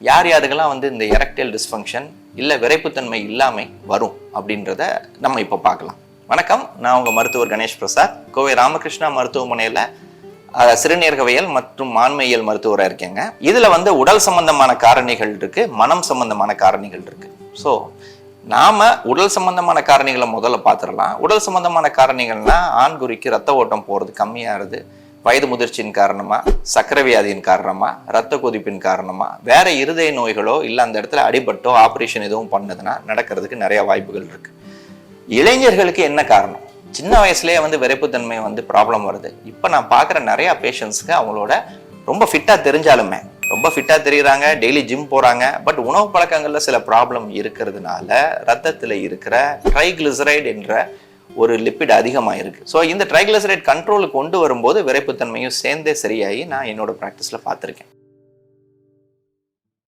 யார் யாருக்கெல்லாம் வந்து இந்த எரக்டைல் டிஸ்ஃபங்க்ஷன் இல்லை விரைப்புத்தன்மை இல்லாமல் வரும் அப்படின்றத நம்ம இப்போ பார்க்கலாம். வணக்கம். நான் உங்கள் மருத்துவர் கணேஷ் பிரசாத். கோவை ராமகிருஷ்ணா மருத்துவமனையில் சிறுநீர்கவியல் சிறுநீரகவியல் மற்றும் மான்மையியல் மருத்துவராக இருக்கேங்க. இதில் வந்து உடல் சம்பந்தமான காரணிகள் இருக்குது மனம் சம்பந்தமான காரணிகள் இருக்குது ஸோ நாம் உடல் சம்பந்தமான காரணிகளை முதல்ல பார்த்துடலாம். உடல் சம்பந்தமான காரணிகள்னால் ஆண்குறிக்கு ரத்த ஓட்டம் போகிறது கம்மியாகிறது வயது முதிர்ச்சியின் காரணமா சக்கரை வியாதியின் காரணமா ரத்த கொதிப்பின் காரணமா வேற இருதய நோய்களோ இல்லை அந்த இடத்துல அடிபட்டோ ஆப்ரேஷன் எதுவும் பண்ணதுன்னா நடக்கிறதுக்கு நிறைய வாய்ப்புகள் இருக்கு. இளைஞர்களுக்கு என்ன காரணம்? சின்ன வயசுலேயே வந்து விரைப்புத்தன்மை வந்து ப்ராப்ளம் வருது. இப்போ நான் பார்க்குற நிறையா பேஷண்ட்ஸ்க்கு அவங்களோட ரொம்ப ஃபிட்டாக தெரிஞ்சாலுமே ரொம்ப ஃபிட்டாக தெரிகிறாங்க டெய்லி ஜிம் போகிறாங்க பட் உணவு பழக்கங்களில் சில ப்ராப்ளம் இருக்கிறதுனால ரத்தத்தில் இருக்கிற ட்ரைக்ளிசரைடு என்ற ஒரு லிப்பிட் அதிகமாக இருக்குது ஸோ இந்த ட்ரைக்ளிசரைட் கண்ட்ரோலுக்கு கொண்டு வரும்போது விரைப்புத்தன்மையும் சேர்ந்தே சரியாகி நான் என்னோடய ப்ராக்டிஸில் பார்த்துருக்கேன்.